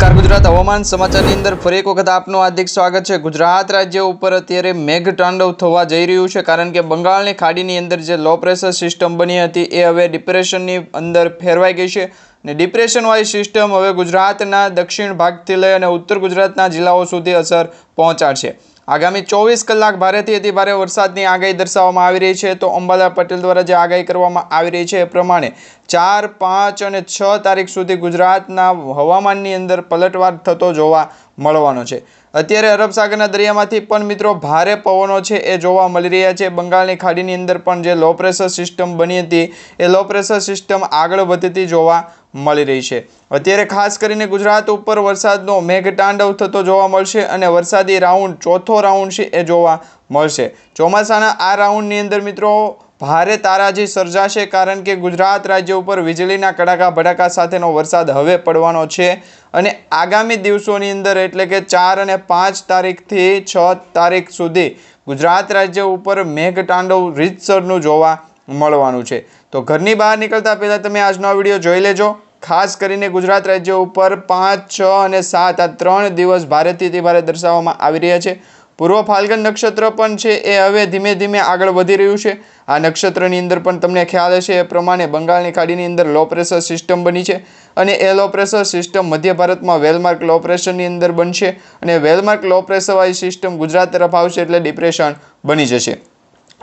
નમસ્કાર ગુજરાત હવામાન સમાચારની અંદર ફરી એક વખત આપનું હાર્દિક સ્વાગત છે. ગુજરાત રાજ્ય ઉપર અત્યારે મેઘ તાંડવ થવા જઈ રહ્યું છે કારણ કે બંગાળની ખાડીની અંદર જે લો પ્રેશર સિસ્ટમ બની હતી એ હવે ડિપ્રેશનની અંદર ફેરવાઈ ગઈ છે ને ડિપ્રેશનવાળી સિસ્ટમ હવે ગુજરાતના દક્ષિણ ભાગથી લઈ અને ઉત્તર ગુજરાતના જિલ્લાઓ સુધી અસર પહોંચાડશે. આગામી ચોવીસ કલાક ભારેથી અતિ ભારે વરસાદની આગાહી દર્શાવવામાં આવી રહી છે. તો અંબાલા પટેલ દ્વારા જે આગાહી કરવામાં આવી રહી છે એ પ્રમાણે ચાર, પાંચ અને છ તારીખ સુધી ગુજરાતના હવામાનની અંદર પલટવાર થતો જોવા મળવાનો છે. અત્યારે અરબ સાગરના દરિયામાંથી પણ મિત્રો ભારે પવનો છે એ જોવા મળી રહ્યા છે. બંગાળની ખાડીની અંદર પણ જે લો પ્રેશર સિસ્ટમ બની હતી એ લો પ્રેશર સિસ્ટમ આગળ વધતી જોવા મળી રહી છે. અત્યારે ખાસ કરીને ગુજરાત ઉપર વરસાદનો મેઘતાંડવ થતો જોવા મળશે અને વરસાદી રાઉન્ડ, ચોથો રાઉન્ડ છે એ જોવા મળશે. ચોમાસાના આ રાઉન્ડની અંદર મિત્રો, ભારે તારાજી સર્જાશે કારણ કે ગુજરાત રાજ્ય ઉપર વીજળીના કડાકા ભડાકા સાથેનો વરસાદ હવે પડવાનો છે અને આગામી દિવસોની અંદર એટલે કે ચાર અને પાંચ તારીખથી છ તારીખ સુધી ગુજરાત રાજ્ય ઉપર મેઘતાંડવ રીતસરનું જોવા મળવાનું છે. તો ઘરની બહાર નીકળતા પહેલાં તમે આજનો વીડિયો જોઈ લેજો. ખાસ કરીને ગુજરાત રાજ્ય ઉપર પાંચ, છ અને સાત આ ત્રણ દિવસ ભારેથી અતિ ભારે દર્શાવવામાં આવી રહ્યા છે. પૂર્વ ફાલ્ગન નક્ષત્ર પણ છે, એ હવે ધીમે ધીમે આગળ વધી રહ્યું છે. આ નક્ષત્રની અંદર પણ તમને ખ્યાલ હશે, એ પ્રમાણે બંગાળની ખાડીની અંદર લો પ્રેશર સિસ્ટમ બની છે અને એ લો પ્રેશર સિસ્ટમ મધ્ય ભારતમાં વેલમાર્ક લો પ્રેશરની અંદર બનશે અને વેલમાર્ક લો પ્રેશરવાળી સિસ્ટમ ગુજરાત તરફ આવશે એટલે ડિપ્રેશન બની જશે.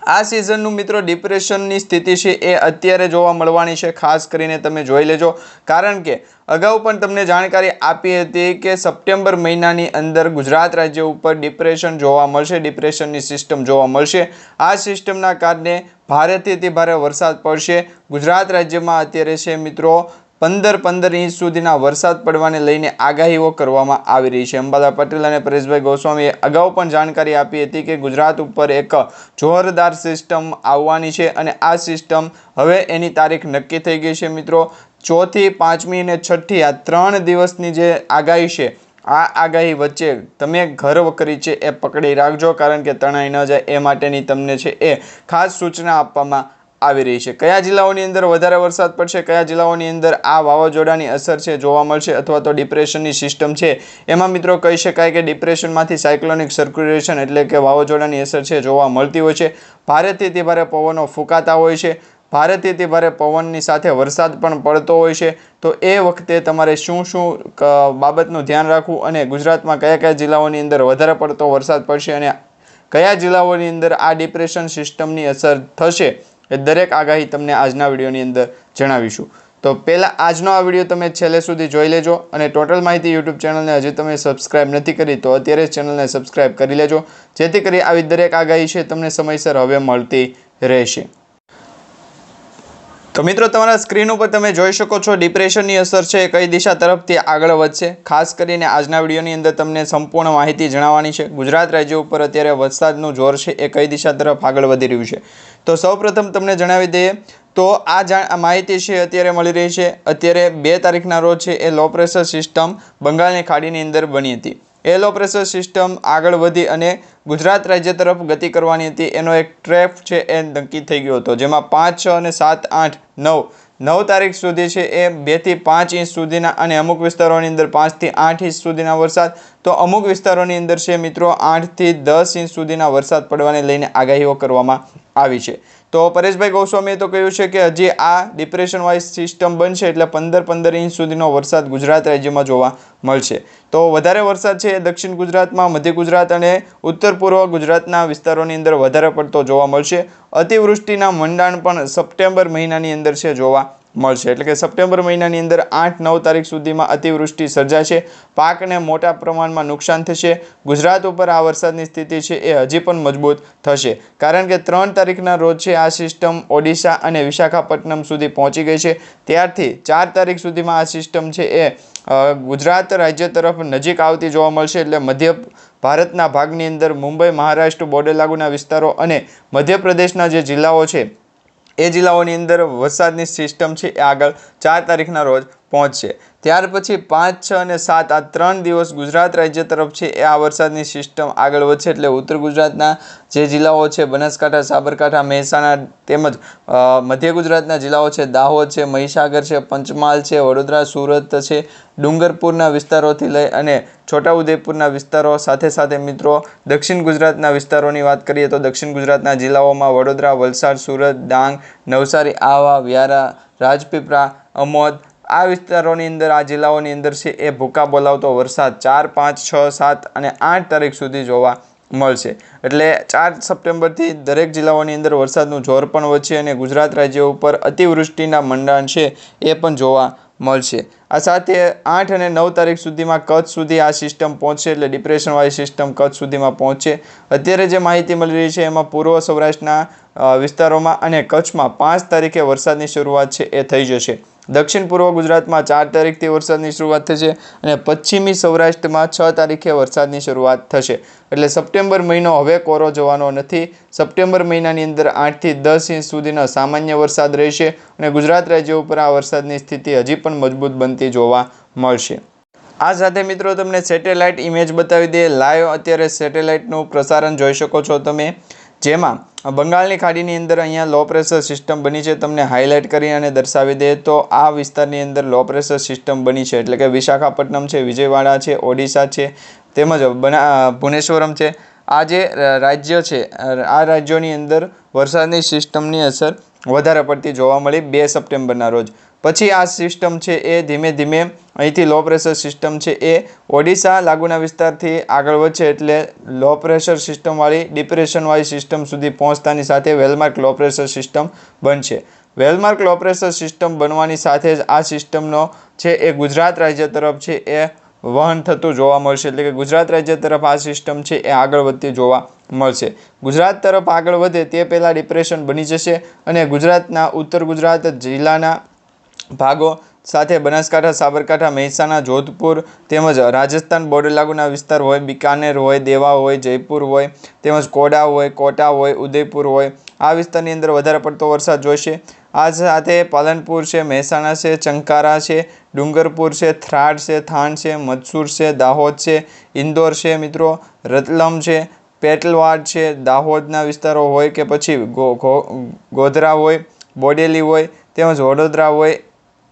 આ સિઝનનું મિત્રો ડિપ્રેશનની સ્થિતિ છે એ અત્યારે જોવા મળવાની છે, ખાસ કરીને તમે જોઈ લેજો. કારણ કે અગાઉ પણ તમને જાણકારી આપી હતી કે સપ્ટેમ્બર મહિનાની અંદર ગુજરાત રાજ્ય ઉપર ડિપ્રેશન જોવા મળશે ડિપ્રેશનની સિસ્ટમ જોવા મળશે. આ સિસ્ટમના કારણે ભારેથી ભારે વરસાદ પડશે. ગુજરાત રાજ્યમાં અત્યારે છે મિત્રો પંદર પંદર ઇંચ સુધીના વરસાદ પડવાને લઈને આગાહીઓ કરવામાં આવી રહી છે. અંબાલા પટેલ અને પરેશભાઈ ગોસ્વામીએ અગાઉ પણ જાણકારી આપી હતી કે ગુજરાત ઉપર એક જોરદાર સિસ્ટમ આવવાની છે અને આ સિસ્ટમ હવે એની તારીખ નક્કી થઈ ગઈ છે. મિત્રો, ચોથી, પાંચમી અને છઠ્ઠી આ ત્રણ દિવસની જે આગાહી છે, આ આગાહી વચ્ચે તમે ઘર વકરી છે એ પકડી રાખજો કારણ કે તણાઈ ન જાય એ માટેની તમને છે એ ખાસ સૂચના આપવામાં આવી રહી છે. કયા જિલ્લાઓની અંદર વધારે વરસાદ પડશે? કયા જિલ્લાઓની અંદર આ વાવાઝોડાની અસર છે જોવા મળશે અથવા તો ડિપ્રેશનની સિસ્ટમ છે? એમાં મિત્રો કહી શકાય કે ડિપ્રેશનમાંથી સાયક્લોનિક સર્ક્યુલેશન એટલે કે વાવાઝોડાની અસર છે જોવા મળતી હોય છે. ભારેથી તે ભારે પવનો ફૂંકાતા હોય છે. ભારેથી તે ભારે પવનની સાથે વરસાદ પણ પડતો હોય છે. તો એ વખતે તમારે શું શું બાબતનું ધ્યાન રાખવું અને ગુજરાતમાં કયા કયા જિલ્લાઓની અંદર વધારે પડતો વરસાદ પડશે અને કયા જિલ્લાઓની અંદર આ ડિપ્રેશન સિસ્ટમની અસર થશે? એ દરેક આગાહી તમને આજના વિડીયોની અંદર જણાવીશું. તો પહેલાં આજનો આ વીડિયો તમે છેલ્લે સુધી જોઈ લેજો અને ટોટલ માહિતી યુટ્યુબ ચેનલને હજી તમે સબસ્ક્રાઇબ નથી કરી તો અત્યારે જ ચેનલને સબસ્ક્રાઇબ કરી લેજો. જેથી કરી આવી દરેક આગાહી છે તમને સમયસર હવે મળતી રહેશે. તો મિત્રો, તમારા સ્ક્રીન ઉપર તમે જોઈ શકો છો, ડિપ્રેશનની અસર છે એ કઈ દિશા તરફથી આગળ વધશે. ખાસ કરીને આજના વિડીયોની અંદર તમને સંપૂર્ણ માહિતી જણાવવાની છે. ગુજરાત રાજ્ય ઉપર અત્યારે વરસાદનું જોર છે એ કઈ દિશા તરફ આગળ વધી રહ્યું છે. તો સૌપ્રથમ તમને જણાવી દઈએ, તો આ જાણ માહિતી છે અત્યારે મળી રહી છે. અત્યારે બે તારીખના રોજ છે એ લો પ્રેશર સિસ્ટમ બંગાળની ખાડીની અંદર બની હતી. એ પ્રેશર સિસ્ટમ આગળ વધી અને ગુજરાત રાજ્ય તરફ ગતિ કરવાની હતી. એનો એક ટ્રેપ છે એ નક્કી થઈ ગયો હતો. જેમાં પાંચ, છ અને સાત, આઠ, નવ. નવ તારીખ સુધી છે એ બેથી પાંચ ઇંચ સુધીના અને અમુક વિસ્તારોની અંદર પાંચથી આઠ ઇંચ સુધીના વરસાદ તો અમુક વિસ્તારોની અંદર છે મિત્રો, આઠથી દસ ઇંચ સુધીના વરસાદ પડવાને લઈને આગાહીઓ કરવામાં આવી છે. તો પરેશભાઈ ગોસ્વામીએ તો કહ્યું છે કે હજી આ ડિપ્રેશન વાઇઝ સિસ્ટમ બનશે એટલે પંદર પંદર ઇંચ સુધીનો વરસાદ ગુજરાત રાજ્યમાં જોવા મળશે. તો વધારે વરસાદ છે દક્ષિણ ગુજરાતમાં, મધ્ય ગુજરાત અને ઉત્તર પૂર્વ ગુજરાતના વિસ્તારોની અંદર વધારે પડતો જોવા મળશે. અતિવૃષ્ટિના મંડાણ પણ સપ્ટેમ્બર મહિનાની અંદર છે જોવા મળશે. એટલે કે સપ્ટેમ્બર મહિનાની અંદર આઠ નવ તારીખ સુધીમાં અતિવૃષ્ટિ સર્જાશે. પાકને મોટા પ્રમાણમાં નુકસાન થશે. ગુજરાત ઉપર આ વરસાદની સ્થિતિ છે એ હજી પણ મજબૂત થશે. કારણ કે ત્રણ તારીખના રોજ છે આ સિસ્ટમ ઓડિશા અને વિશાખાપટ્ટનમ સુધી પહોંચી ગઈ છે. ત્યારથી ચાર તારીખ સુધીમાં આ સિસ્ટમ છે એ ગુજરાત રાજ્ય તરફ નજીક આવતી જોવા મળશે. એટલે મધ્ય ભારતના ભાગની અંદર મુંબઈ, મહારાષ્ટ્ર બોર્ડર લાગુના વિસ્તારો અને મધ્યપ્રદેશના જે જિલ્લાઓ છે એ જિલ્લાઓની અંદર વરસાદની સિસ્ટમ છે એ આગળ ચાર તારીખના રોજ પહોંચશે. ત્યાર પછી પાંચ, છ અને સાત, આ ત્રણ દિવસ ગુજરાત રાજ્ય તરફ છે, એ આ વરસાદની સિસ્ટમ આગળ વધશે એટલે ઉત્તર ગુજરાતના જે જિલ્લાઓ છે, બનાસકાંઠા, સાબરકાંઠા, મહેસાણા તેમજ મધ્ય ગુજરાતના જિલ્લાઓ છે, દાહોદ છે, મહીસાગર છે, પંચમહાલ છે, વડોદરા, સુરત છે, ડુંગરપુરના વિસ્તારોથી લઈ અને છોટાઉદેપુરના વિસ્તારો સાથે સાથે મિત્રો, દક્ષિણ ગુજરાતના વિસ્તારોની વાત કરીએ તો દક્ષિણ ગુજરાતના જિલ્લાઓમાં વડોદરા, વલસાડ, સુરત, ડાંગ, નવસારી આવા વ્યારા, રાજપીપળા, અમોદ આ વિસ્તારોની અંદર, આ જિલ્લાઓની અંદર છે, એ ભૂકા બોલાવતો વરસાદ ચાર, પાંચ, છ, સાત અને આઠ તારીખ સુધી જોવા મળશે. એટલે ચાર સપ્ટેમ્બરથી દરેક જિલ્લાઓની અંદર વરસાદનું જોર પણ વધશે અને ગુજરાત રાજ્ય ઉપર અતિવૃષ્ટિના મંડાણ છે, એ પણ જોવા મળશે. આ સાથે આઠ અને નવ તારીખ સુધીમાં કચ્છ સુધી આ સિસ્ટમ પહોંચશે એટલે ડિપ્રેશનવાળી સિસ્ટમ કચ્છ સુધીમાં પહોંચશે. અત્યારે જે માહિતી મળી રહી છે, એમાં પૂર્વ સૌરાષ્ટ્રના વિસ્તારોમાં અને કચ્છમાં પાંચ તારીખે વરસાદની શરૂઆત છે, એ થઈ જશે. દક્ષિણ પૂર્વ ગુજરાતમાં ચાર તારીખથી વરસાદની શરૂઆત થશે અને પશ્ચિમી સૌરાષ્ટ્રમાં છ તારીખે વરસાદની શરૂઆત થશે. એટલે સપ્ટેમ્બર મહિનો હવે કોરો જવાનો નથી. સપ્ટેમ્બર મહિનાની અંદર આઠથી દસ ઇંચ સુધીનો સામાન્ય વરસાદ રહેશે અને ગુજરાત રાજ્ય ઉપર આ વરસાદની સ્થિતિ હજી પણ મજબૂત બનતી જોવા મળશે. આ સાથે મિત્રો તમને સેટેલાઇટ ઇમેજ બતાવી દઈએ લાઈવ અત્યારે સેટેલાઇટનું પ્રસારણ જોઈ શકો છો તમે. જેમાં બંગાળની ખાડીની અંદર અહીંયા લો પ્રેશર સિસ્ટમ બની છે. તમને હાઇલાઇટ કરી અને દર્શાવી દે. તો આ વિસ્તારની અંદર લો પ્રેશર સિસ્ટમ બની છે. એટલે કે વિશાખાપટ્ટનમ છે, વિજયવાડા છે, ઓડિશા છે, તેમજ બના ભુવનેશ્વરમ છે. આ જે રાજ્ય છે આ રાજ્યોની અંદર વરસાદની સિસ્ટમની અસર વધારે પડતી જોવા મળી બે સપ્ટેમ્બરના રોજ. પછી આ સિસ્ટમ છે એ ધીમે ધીમે અહીંથી લો પ્રેશર સિસ્ટમ છે એ ઓડિશા લાગુના વિસ્તારથી આગળ વધશે એટલે લો પ્રેશર સિસ્ટમવાળી ડિપ્રેશનવાળી સિસ્ટમ સુધી પહોંચતાની સાથે well marked low pressure system બનશે. Well marked low pressure system બનવાની સાથે જ આ સિસ્ટમનો છે એ ગુજરાત રાજ્ય તરફ છે એ વહન થતું જોવા મળશે. એટલે કે ગુજરાત રાજ્ય તરફ આ સિસ્ટમ છે એ આગળ વધતી જોવા મળશે. ગુજરાત તરફ આગળ વધે તે પહેલાં ડિપ્રેશન બની જશે અને ગુજરાતના, ઉત્તર ગુજરાત જિલ્લાના ભાગો. સાથે બનાસકાંઠા, સાબરકાંઠા, મહેસાણા, જોધપુર તેમજ રાજસ્થાન બોર્ડર લાગુના વિસ્તાર હોય, બિકાનેર હોય દેવા હોય, જયપુર હોય, તેમજ કોડા હોય, કોટા હોય, ઉદયપુર હોય. આ વિસ્તારની અંદર વધારે પડતો વરસાદ જોઈશે આ સાથે પાલનપુર છે, મહેસાણા છે, ચંકારા છે, ડુંગરપુર છે થ્રાડ છે થાન છે મથસુર છે, દાહોદ છે, ઇન્દોર છે મિત્રો, રતલમ છે, પેટલવાડ છે, દાહોદના વિસ્તારો હોય કે પછી ગોધરા હોય, બોડેલી હોય, તેમજ વડોદરા હોય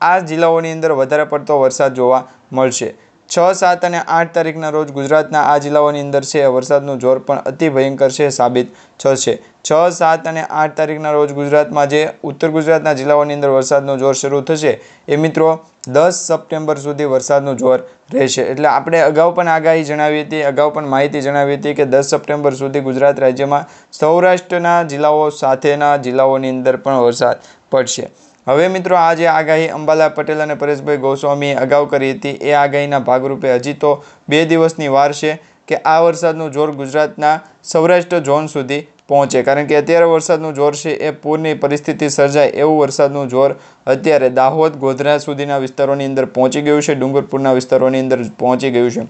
આ જિલ્લાઓની અંદર વધારે પડતો વરસાદ જોવા મળશે. છ, સાત અને આઠ તારીખના રોજ ગુજરાતના આ જિલ્લાઓની અંદર છે વરસાદનું જોર પણ અતિ ભયંકર છે સાબિત થશે. છ, સાત અને આઠ તારીખના રોજ ગુજરાતમાં જે ઉત્તર ગુજરાતના જિલ્લાઓની અંદર વરસાદનું જોર શરૂ થશે એ મિત્રો દસ સપ્ટેમ્બર સુધી વરસાદનું જોર રહેશે. એટલે આપણે અગાઉ પણ આગાહી જણાવી હતી, અગાઉ પણ માહિતી જણાવી હતી કે દસ સપ્ટેમ્બર સુધી ગુજરાત રાજ્યમાં સૌરાષ્ટ્રના જિલ્લાઓ સાથેના જિલ્લાઓની અંદર પણ વરસાદ પડશે. હવે મિત્રો આ જે આગાહી અંબાલા પટેલ અને પરેશભાઈ ગોસ્વામીએ અગાઉ કરી હતી. એ આગાહીના ભાગરૂપે હજી તો બે દિવસની વાર છે કે આ વરસાદનું જોર ગુજરાતના સૌરાષ્ટ્ર ઝોન સુધી પહોંચે. કારણ કે અત્યારે વરસાદનું જોર છે એ પૂરની પરિસ્થિતિ સર્જાય એવું વરસાદનું જોર અત્યારે દાહોદ, ગોધરા સુધીના વિસ્તારોની અંદર પહોંચી ગયું છે. ડુંગરપુરના વિસ્તારોની અંદર પહોંચી ગયું છે.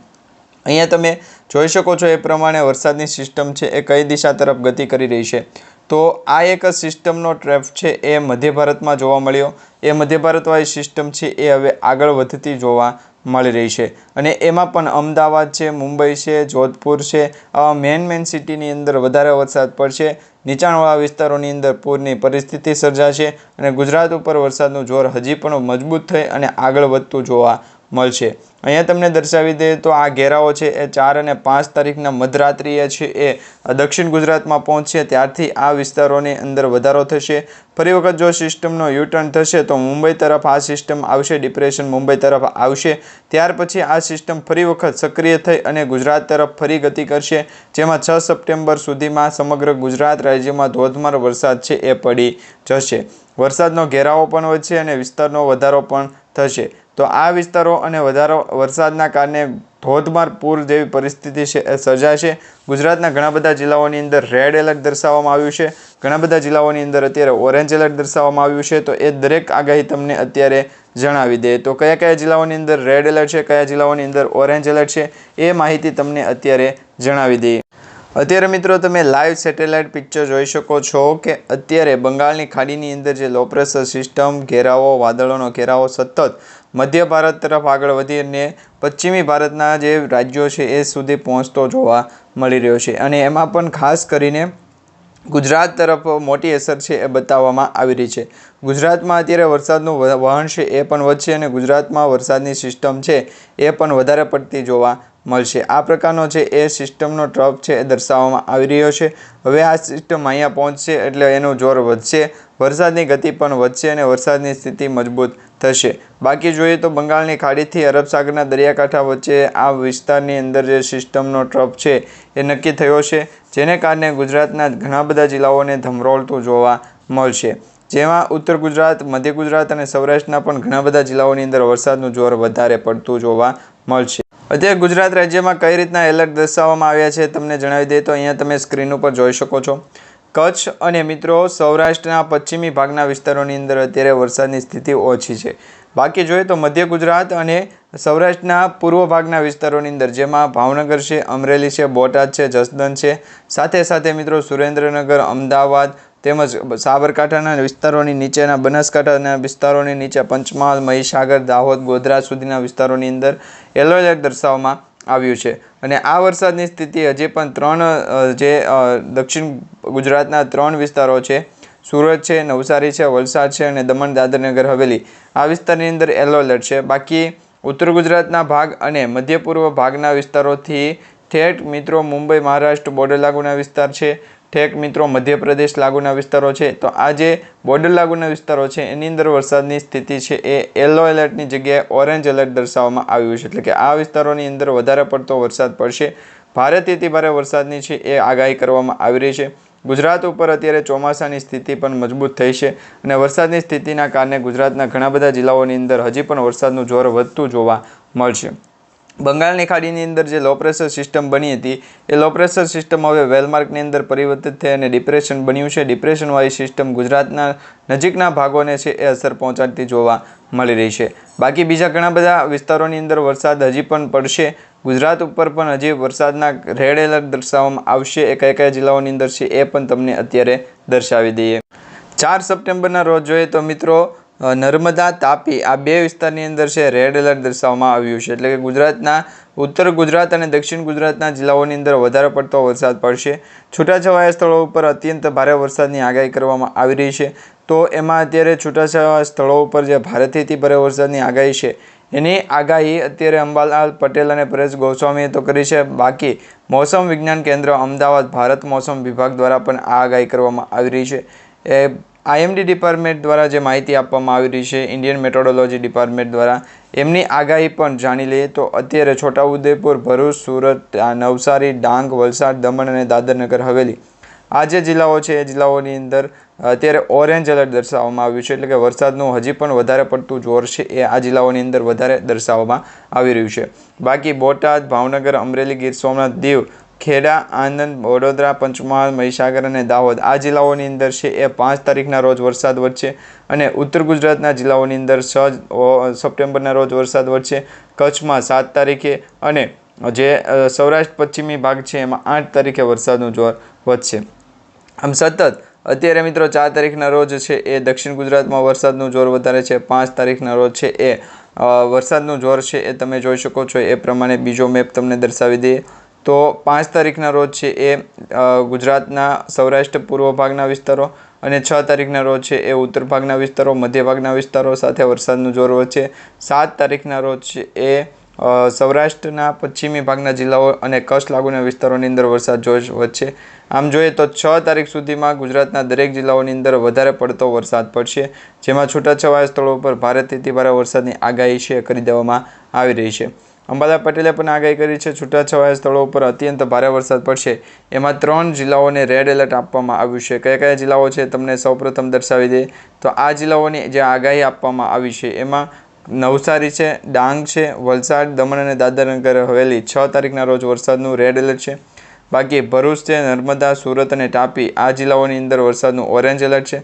અહીંયા તમે જોઈ શકો છો એ પ્રમાણે વરસાદની સિસ્ટમ છે એ કઈ દિશા તરફ ગતિ કરી રહી છે. તો આ એક સિસ્ટમનો ટ્રેપ છે, એ મધ્ય ભારતમાં જોવા મળ્યો. એ મધ્ય ભારતવાળી સિસ્ટમ છે, એ હવે આગળ વધતી જોવા મળી રહી છે. અને એમાં પણ અમદાવાદ છે, મુંબઈ છે, જોધપુર છે, આવા મેન મેન સિટીની અંદર વધારે વરસાદ પડશે. નીચાણવાળા વિસ્તારોની અંદર પૂરની પરિસ્થિતિ સર્જાશે અને ગુજરાત ઉપર વરસાદનું જોર હજી પણ મજબૂત થઈ અને આગળ વધતું જોવા મળશે. અહીંયા તમને દર્શાવી દઈએ તો આ ઘેરાઓ છે, એ ચાર અને પાંચ તારીખના મધરાત્રિએ છે, એ દક્ષિણ ગુજરાતમાં પહોંચશે. ત્યારથી આ વિસ્તારોની અંદર વધારો થશે. ફરી વખત જો સિસ્ટમનો યુટર્ન થશે તો મુંબઈ તરફ આ સિસ્ટમ આવશે, ડિપ્રેશન મુંબઈ તરફ આવશે. ત્યાર પછી આ સિસ્ટમ ફરી વખત સક્રિય થઈ અને ગુજરાત તરફ ફરી ગતિ કરશે. જેમાં છ સપ્ટેમ્બર સુધીમાં સમગ્ર ગુજરાત રાજ્યમાં ધોધમાર વરસાદ છે, એ પડી જશે. વરસાદનો ઘેરાવો પણ વધશે અને વિસ્તારનો વધારો પણ થશે. તો આ વિસ્તારો અને વધારો વરસાદના કારણે ધોધમાર પૂર જેવી પરિસ્થિતિ છે સર્જાશે. ગુજરાતના ઘણા બધા જિલ્લાઓની અંદર રેડ એલર્ટ દર્શાવવામાં આવ્યું છે. ઘણા બધા જિલ્લાઓની અંદર અત્યારે ઓરેન્જ એલર્ટ દર્શાવવામાં આવ્યું છે. તો એ દરેક આગાહી તમને અત્યારે જણાવી દે. તો કયા કયા જિલ્લાઓની અંદર રેડ એલર્ટ છે, કયા જિલ્લાઓની અંદર ઓરેન્જ એલર્ટ છે, એ માહિતી તમને અત્યારે જણાવી દઈએ. અત્યારે મિત્રો તમે લાઈવ સેટેલાઇટ પિક્ચર જોઈ શકો છો કે અત્યારે બંગાળની ખાડીની અંદર જે લો પ્રેશર સિસ્ટમ, ઘેરાવો, વાદળોનો ઘેરાવો સતત મધ્ય ભારત તરફ આગળ વધી અને પશ્ચિમી ભારતના જે રાજ્યો છે એ સુધી પહોંચતો જોવા મળી રહ્યો છે. અને એમાં પણ ખાસ કરીને ગુજરાત તરફ મોટી અસર છે એ બતાવવામાં આવી રહી છે. ગુજરાતમાં અત્યારે વરસાદનું વહન છે એ પણ વધશે અને ગુજરાતમાં વરસાદની સિસ્ટમ છે એ પણ વધારે પડતી જોવા મળશે. આ પ્રકારનો છે એ સિસ્ટમનો ટ્રપ છે એ દર્શાવવામાં આવી રહ્યો છે. હવે આ સિસ્ટમ અહીંયા પહોંચશે એટલે એનું જોર વધશે. વરસાદની ગતિ પણ વધશે અને વરસાદની સ્થિતિ મજબૂત થશે. બાકી જોઈએ તો બંગાળની ખાડીથી અરબ સાગરના દરિયાકાંઠા વચ્ચે આ વિસ્તારની અંદર જે સિસ્ટમનો ટ્રપ છે એ નક્કી થયો છે, જેને કારણે ગુજરાતના ઘણા બધા જિલ્લાઓને ધમરોળતું જોવા મળશે. જેમાં ઉત્તર ગુજરાત, મધ્ય ગુજરાત અને સૌરાષ્ટ્રના પણ ઘણા બધા જિલ્લાઓની અંદર વરસાદનું જોર વધારે પડતું જોવા મળશે. અત્યારે ગુજરાત રાજ્યમાં કઈ રીતના એલર્ટ દર્શાવવામાં આવ્યા છે, તમને જણાવી દઈએ તો અહીંયા તમે સ્ક્રીન ઉપર જોઈ શકો છો. કચ્છ અને મિત્રો સૌરાષ્ટ્રના પશ્ચિમી ભાગના વિસ્તારોની અંદર અત્યારે વરસાદની સ્થિતિ ઓછી છે. બાકી જોઈએ તો મધ્ય ગુજરાત અને સૌરાષ્ટ્રના પૂર્વ ભાગના વિસ્તારોની અંદર, જેમાં ભાવનગર છે, અમરેલી છે, બોટાદ છે જસદન છે. સાથે સાથે મિત્રો સુરેન્દ્રનગર, અમદાવાદ તેમજ સાબરકાંઠાના વિસ્તારોની નીચેના, બનાસકાંઠાના વિસ્તારોની નીચે, પંચમહાલ, મહીસાગર, દાહોદ, ગોધરા સુધીના વિસ્તારોની અંદર યલો એલર્ટ દર્શાવવામાં આવ્યું છે. અને આ વરસાદની સ્થિતિ હજી પણ ત્રણ જે દક્ષિણ ગુજરાતના ત્રણ વિસ્તારો છે. સુરત છે, નવસારી છે, વલસાડ છે અને દમણ, દાદરનગર, હવેલી. આ વિસ્તારની અંદર યલો એલર્ટ છે. બાકી ઉત્તર ગુજરાતના ભાગ અને મધ્ય પૂર્વ ભાગના વિસ્તારોથી ઠેઠ મિત્રો મુંબઈ, મહારાષ્ટ્ર બોર્ડર લાગુના વિસ્તાર છે. ઠેક મિત્રો, મધ્યપ્રદેશ લાગુના વિસ્તારો છે. તો આ જે બોર્ડર લાગુના વિસ્તારો છે. એની અંદર વરસાદની સ્થિતિ છે. એ યલો એલર્ટની જગ્યાએ ઓરેન્જ એલર્ટ દર્શાવવામાં આવ્યું છે. એટલે કે આ વિસ્તારોની અંદર વધારે પડતો વરસાદ પડશે. ભારે અતિ ભારે વરસાદની છે એ આગાહી કરવામાં આવી રહી છે. ગુજરાત ઉપર અત્યારે ચોમાસાની સ્થિતિ પણ મજબૂત થઈ છે અને વરસાદની સ્થિતિના કારણે ગુજરાતના ઘણા બધા જિલ્લાઓની અંદર હજી પણ વરસાદનું જોર વધતું જોવા મળશે. બંગાળની ખાડીની અંદર જે લો પ્રેશર સિસ્ટમ બની હતી, એ લો પ્રેશર સિસ્ટમ હવે વેલમાર્કની અંદર પરિવર્તિત થઈ અને ડિપ્રેશન બન્યું છે. ડિપ્રેશનવાળી સિસ્ટમ ગુજરાતના નજીકના ભાગોને છે એ અસર પહોંચાડતી જોવા મળી રહી છે. બાકી બીજા ઘણા બધા વિસ્તારોની અંદર વરસાદ હજી પણ પડશે. ગુજરાત ઉપર પણ હજી વરસાદના રેડ એલર્ટ દર્શાવવામાં આવશે. એ કયા કયા જિલ્લાઓની અંદર છે એ પણ તમને અત્યારે દર્શાવી દઈએ. ચાર સપ્ટેમ્બરના રોજ જોઈએ તો મિત્રો નર્મદા તાપી આ બે વિસ્તારની અંદર છે રેડ એલર્ટ દર્શાવવામાં આવ્યું છે. એટલે કે ગુજરાતના, ઉત્તર ગુજરાત અને દક્ષિણ ગુજરાતના જિલ્લાઓની અંદર વધારે પડતો વરસાદ પડશે. છૂટાછવાયા સ્થળો ઉપર અત્યંત ભારે વરસાદની આગાહી કરવામાં આવી રહી છે. તો એમાં અત્યારે છૂટાછવાયા સ્થળો ઉપર જે ભારેથી ભારે વરસાદની આગાહી છે, એની આગાહી અત્યારે અંબાલાલ પટેલ અને પરેશ ગોસ્વામીએ તો કરી છે. બાકી મોસમ વિજ્ઞાન કેન્દ્ર અમદાવાદ, ભારત મોસમ વિભાગ દ્વારા પણ આ આગાહી કરવામાં આવી રહી છે. એ આઈએમડી ડિપાર્ટમેન્ટ દ્વારા જે માહિતી આપવામાં આવી રહી છે, ઇન્ડિયન મેટ્રોડોલોજી ડિપાર્ટમેન્ટ દ્વારા, એમની આગાહી પણ જાણી લઈએ તો અત્યારે છોટાઉદેપુર, ભરૂચ, સુરત નવસારી, ડાંગ, વલસાડ, દમણ અને દાદરનગર હવેલી. આ જે જિલ્લાઓ છે, એ જિલ્લાઓની અંદર અત્યારે ઓરેન્જ એલર્ટ દર્શાવવામાં આવ્યું છે, એટલે કે વરસાદનું હજી પણ વધારે પડતું જોર છે, એ આ જિલ્લાઓની અંદર વધારે દર્શાવવામાં આવી રહ્યું છે. બાકી બોટાદ, ભાવનગર, અમરેલી, ગીર સોમનાથ, દીવ ખેડા આનંદ વડોદરા, પંચમહાલ, મહીસાગર અને દાહોદ આ જિલ્લાઓની અંદર છે એ પાંચ તારીખના રોજ વરસાદ વધશે અને ઉત્તર ગુજરાતના જિલ્લાઓની અંદર છ સપ્ટેમ્બરના રોજ વરસાદ વધશે કચ્છમાં સાત તારીખે અને જે સૌરાષ્ટ્ર પશ્ચિમી ભાગ છે એમાં આઠ તારીખે વરસાદનું જોર વધશે. આમ સતત, અત્યારે મિત્રો ચાર તારીખના રોજ છે એ દક્ષિણ ગુજરાતમાં વરસાદનું જોર વધારે છે. પાંચ તારીખના રોજ છે એ વરસાદનું જોર છે એ તમે જોઈ શકો છો. એ પ્રમાણે બીજો મેપ તમને દર્શાવી દઈએ. તો પાંચ તારીખના રોજ છે એ ગુજરાતના સૌરાષ્ટ્ર પૂર્વ ભાગના વિસ્તારો અને છ તારીખના રોજ છે એ ઉત્તર ભાગના વિસ્તારો, મધ્ય ભાગના વિસ્તારો સાથે વરસાદનું જોર વધશે. સાત તારીખના રોજ છે એ સૌરાષ્ટ્રના પશ્ચિમી ભાગના જિલ્લાઓ અને કચ્છ લાગુના વિસ્તારોની અંદર વરસાદ જોશ વધશે. આમ જોઈએ તો છ તારીખ સુધીમાં ગુજરાતના દરેક જિલ્લાઓની અંદર વધારે પડતો વરસાદ પડશે, જેમાં છૂટાછવાયા સ્થળો પર ભારેથી ભારે વરસાદની આગાહી છે કરી દેવામાં આવી રહી છે. અંબાલા પટેલે પણ આગાહી કરી છે, છૂટાછવાયા સ્થળો ઉપર અત્યંત ભારે વરસાદ પડશે. એમાં ત્રણ જિલ્લાઓને રેડ એલર્ટ આપવામાં આવ્યું છે. કયા કયા જિલ્લાઓ છે તમને સૌપ્રથમ દર્શાવી દે. તો આ જિલ્લાઓની જે આગાહી આપવામાં આવી છે, એમાં નવસારી છે, ડાંગ છે, વલસાડ, દમણ અને દાદરનગર હવેલી છ તારીખના રોજ વરસાદનું રેડ એલર્ટ છે. બાકી ભરૂચ છે, નર્મદા, સુરત અને તાપી આ જિલ્લાઓની અંદર વરસાદનું ઓરેન્જ એલર્ટ છે.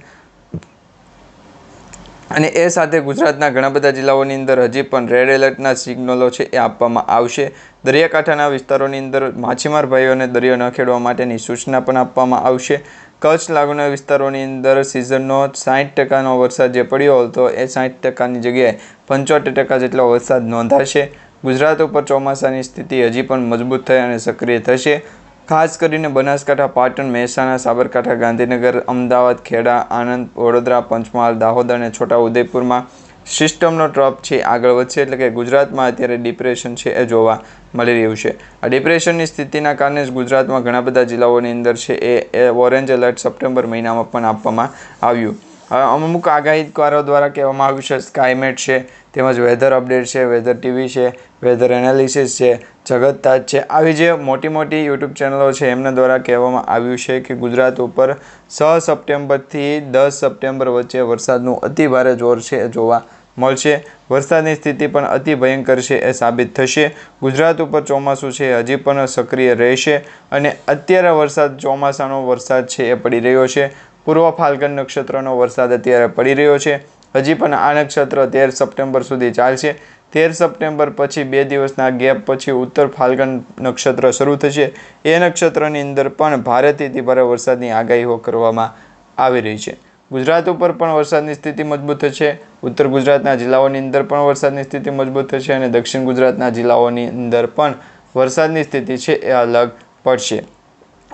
અને એ સાથે ગુજરાતના ઘણા બધા જિલ્લાઓની અંદર હજી પણ રેડ એલર્ટના સિગ્નલો છે એ આપવામાં આવશે. દરિયાકાંઠાના વિસ્તારોની અંદર માછીમાર ભાઈઓને દરિયો ન ખેડવા માટેની સૂચના પણ આપવામાં આવશે. કચ્છ લાગુના વિસ્તારોની અંદર સિઝનનો સાઠ ટકાનો વરસાદ જે પડ્યો હતો, એ સાઠ ટકાની જગ્યાએ પંચોતેર ટકા જેટલો વરસાદ નોંધાશે. ગુજરાત ઉપર ચોમાસાની સ્થિતિ હજી પણ મજબૂત થઈ અને સક્રિય થશે. ખાસ કરીને બનાસકાંઠા, પાટણ, મહેસાણા, સાબરકાંઠા, ગાંધીનગર, અમદાવાદ, ખેડા, આણંદ, વડોદરા, પંચમહાલ, દાહોદ અને છોટાઉદેપુરમાં સિસ્ટમનો ટ્રપ છે. આગળ વધશે એટલે કે ગુજરાતમાં અત્યારે ડિપ્રેશન છે એ જોવા મળી રહ્યું છે. આ ડિપ્રેશનની સ્થિતિના કારણે જ ગુજરાતમાં ઘણા બધા જિલ્લાઓની અંદર છે એ ઓરેન્જ એલર્ટ સપ્ટેમ્બર મહિનામાં પણ આપવામાં આવ્યું. અમુક આગાહીકારો દ્વારા કહેવામાં આવ્યું છે સ્કાયમેટ છે, તેમજ વેધર અપડેટ છે વેધર ટીવી છે વેધર એનાલિસિસ છે, જગત તાજ છે. આવી જે મોટી મોટી યુટ્યુબ ચેનલો છે, એમના દ્વારા કહેવામાં આવ્યું છે કે ગુજરાત ઉપર છ સપ્ટેમ્બરથી દસ સપ્ટેમ્બર વચ્ચે વરસાદનું અતિ ભારે જોર છે જોવા મળશે. વરસાદની સ્થિતિ પણ અતિ ભયંકર છે એ સાબિત થશે. ગુજરાત ઉપર ચોમાસું છે હજી પણ સક્રિય રહેશે અને અત્યારે વરસાદ ચોમાસાનો વરસાદ છે એ પડી રહ્યો છે. પૂર્વ ફાલ્ગન નક્ષત્રનો વરસાદ અત્યારે પડી રહ્યો છે. હજી પણ આ નક્ષત્ર તેર સપ્ટેમ્બર સુધી ચાલશે. તેર સપ્ટેમ્બર પછી બે દિવસના ગેપ પછી ઉત્તર ફાલ્ગન નક્ષત્ર શરૂ થશે. એ નક્ષત્રની અંદર પણ ભારેથી ભારે વરસાદની આગાહીઓ કરવામાં આવી રહી છે. ગુજરાત ઉપર પણ વરસાદની સ્થિતિ મજબૂત થશે ઉત્તર ગુજરાતના જિલ્લાઓની અંદર પણ વરસાદની સ્થિતિ મજબૂત થશે અને દક્ષિણ ગુજરાતના જિલ્લાઓની અંદર પણ વરસાદની સ્થિતિ છે એ અલગ પડશે.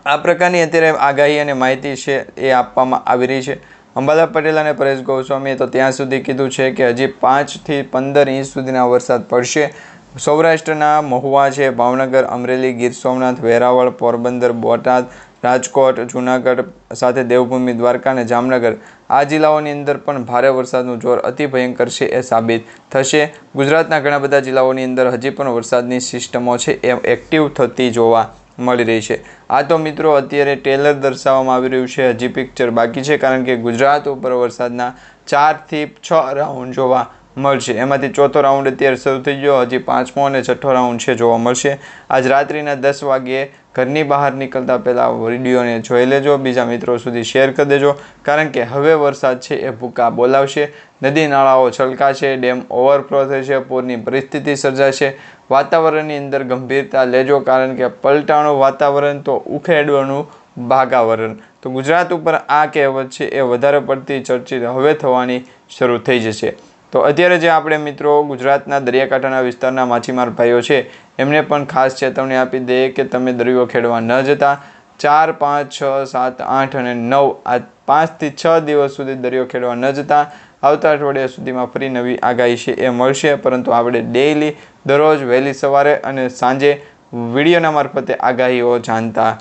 આ પ્રકારની અત્યારે આગાહી અને માહિતી છે એ આપવામાં આવી રહી છે. અંબાલા પટેલ અને પરેશ ગોસ્વામીએ તો ત્યાં સુધી કીધું છે કે હજી પાંચથી પંદર ઇંચ સુધીના વરસાદ પડશે. સૌરાષ્ટ્રના મહુવા છે, ભાવનગર, અમરેલી, ગીર સોમનાથ, વેરાવળ, પોરબંદર, બોટાદ, રાજકોટ, જૂનાગઢ સાથે દેવભૂમિ, દ્વારકા અને જામનગર. આ જિલ્લાઓની અંદર પણ ભારે વરસાદનું જોર અતિ ભયંકર છે એ સાબિત થશે. ગુજરાતના ઘણા બધા જિલ્લાઓની અંદર હજી પણ વરસાદની સિસ્ટમો છે એ એક્ટિવ થતી જોવા મળી રહી છે. આ તો મિત્રો અત્યારે ટેલર દર્શાવવામાં આવી રહ્યું છે. હજી પિક્ચર બાકી છે કારણ કે ગુજરાત ઉપર વરસાદના ચારથી છ રાઉન્ડ જોવા મળશે. એમાંથી ચોથો રાઉન્ડ અત્યારે શરૂ થઈ ગયો. હજી પાંચમો અને છઠ્ઠો રાઉન્ડ છે જોવા મળશે. આજ રાત્રિના દસ વાગ્યે ઘરની બહાર નીકળતા પહેલાં વિડીયોને જોઈ લેજો. બીજા મિત્રો સુધી શેર કરી દેજો. કારણ કે હવે વરસાદ છે એ ભૂકા બોલાવશે. નદી નાળાઓ છલકાશે. ડેમ ઓવરફ્લો થશે. પૂરની પરિસ્થિતિ સર્જાશે. વાતાવરણની અંદર ગંભીરતા લેજો કારણ કે પલટાણું વાતાવરણ તો ઉખેડવાનું ભાગાવરણ તો ગુજરાત ઉપર આ કહેવત છે એ વધારે પડતી ચર્ચિત હવે થવાની શરૂ થઈ જશે. તો અત્યારે જે આપણે મિત્રો ગુજરાતના દરિયાકાંઠાના વિસ્તારના માછીમાર ભાઈઓ છે, એમને પણ ખાસ ચેતવણી આપી દઈએ કે તમે દરિયો ખેડવા ન જતા. ચાર, પાંચ, છ, સાત, આઠ અને નવ આ પાંચથી છ દિવસ સુધી દરિયો ખેડવા ન જતા. આવતા અઠવાડિયા સુધીમાં ફરી નવી આગાહી છે એ મળશે. પરંતુ આપણે ડેઇલી દરરોજ વહેલી સવારે અને સાંજે વિડીયોના મારફતે આગાહીઓ જાણતા